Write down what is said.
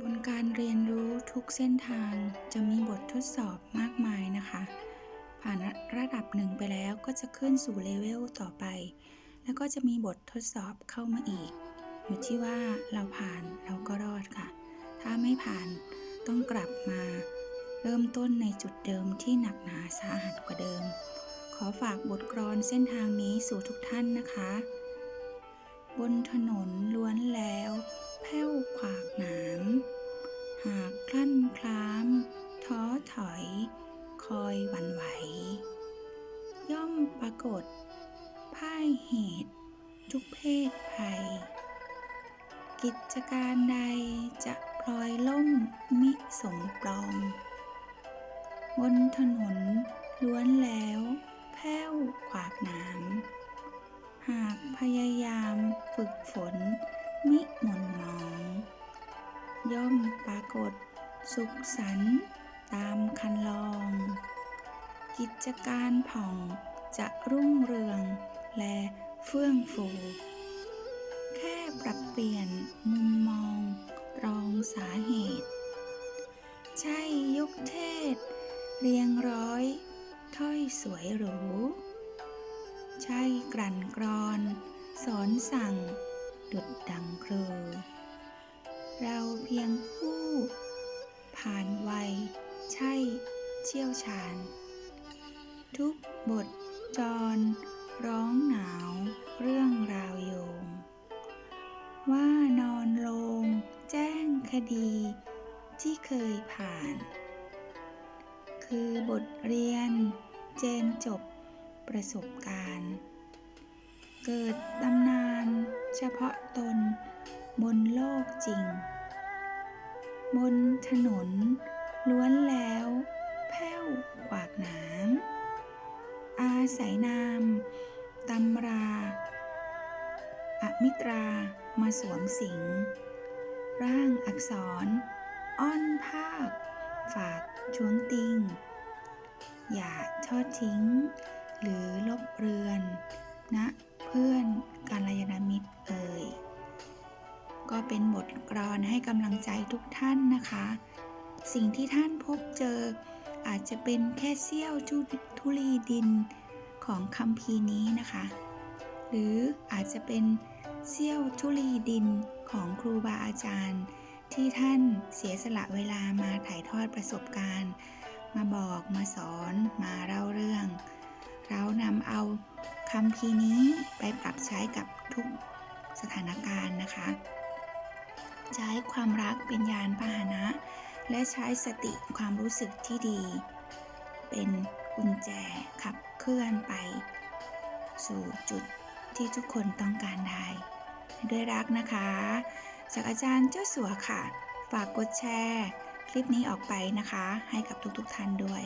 บนการเรียนรู้ทุกเส้นทางจะมีบททดสอบมากมายนะคะ ผ่านระดับหนึ่งไปแล้วก็จะขึ้นสู่เลเวลต่อไป แล้วก็จะมีบททดสอบเข้ามาอีก อยู่ที่ว่าเราผ่านเราก็รอดค่ะ ถ้าไม่ผ่านต้องกลับมา เริ่มต้นในจุดเดิมที่หนักหนาสาหัสกว่าเดิม ขอฝากบทกลอนเส้นทางนี้สู่ทุกท่านนะคะ บนถนนล้วนแล้วแผ้วขวากหนาม หากคลั่นคล้าม ท้อถอย คอยหวั่นไหว ย่อมปรากฏ พ่ายเหตุ ทุกเพศภัย กิจการใดจะพลอยล่มมิสมปลองบนถนนล้วนแล้วแผ้วขวากหนาม หากพยายาม ฝึกฝน มิหม่นหมอง ย่อมปรากฏ สุขสันตามคันลอง กิจการผ่องจะรุ่งเรือง และเฟื่องฟู แค่ปรับเปลี่ยนมุมมอง รองสาเหตุ ใช่ยกเทศ เรียงร้อย ถ้อยสวยหรู ใช่กลั่นกรอน สอนสั่ง ดุดดังครู เราเพียงผู้ ผ่านวัย ใช่ เชี่ยวชาญ ทุกบทจร ร้องหนาว เรื่องราวโยมว่านอนลง แจ้งคดี ที่เคยผ่าน คือบทเรียน เจนจบประสบการณ์ เกิดตำนานเฉพาะตนบนโลกจริง บนถนนล้วนแล้วแผ้วขวากหนามอาศัยนามตำราอมิตรามาสวมสิง ร่างอักษร อ้อนภาค ฝากช่วงติง อย่าทอดทิ้ง หรือลบเรือน ให้กำลังใจทุกท่านนะคะ สิ่งที่ท่านพบเจอ อาจจะเป็นแค่เสี้ยวทุทุลีดินของคำพีนี้นะคะ หรืออาจจะเป็นเสี้ยวทุลีดินของครูบาอาจารย์ ที่ท่านเสียสละเวลามาถ่ายทอดประสบการณ์ มาบอกมาสอนมาเล่าเรื่อง เรานำเอาคำพีนี้ไปปรับใช้กับทุกสถานการณ์นะคะ ใช้ความรักเป็นยานพาหนะ และใช้สติความรู้สึกที่ดี เป็นกุญแจขับเคลื่อนไป สู่จุดที่ทุกคนต้องการได้ ด้วยรักนะคะจากอาจารย์เจ้าสัวค่ะ ฝากกดแชร์ คลิปนี้ออกไปนะคะ ให้กับทุกๆท่านด้วย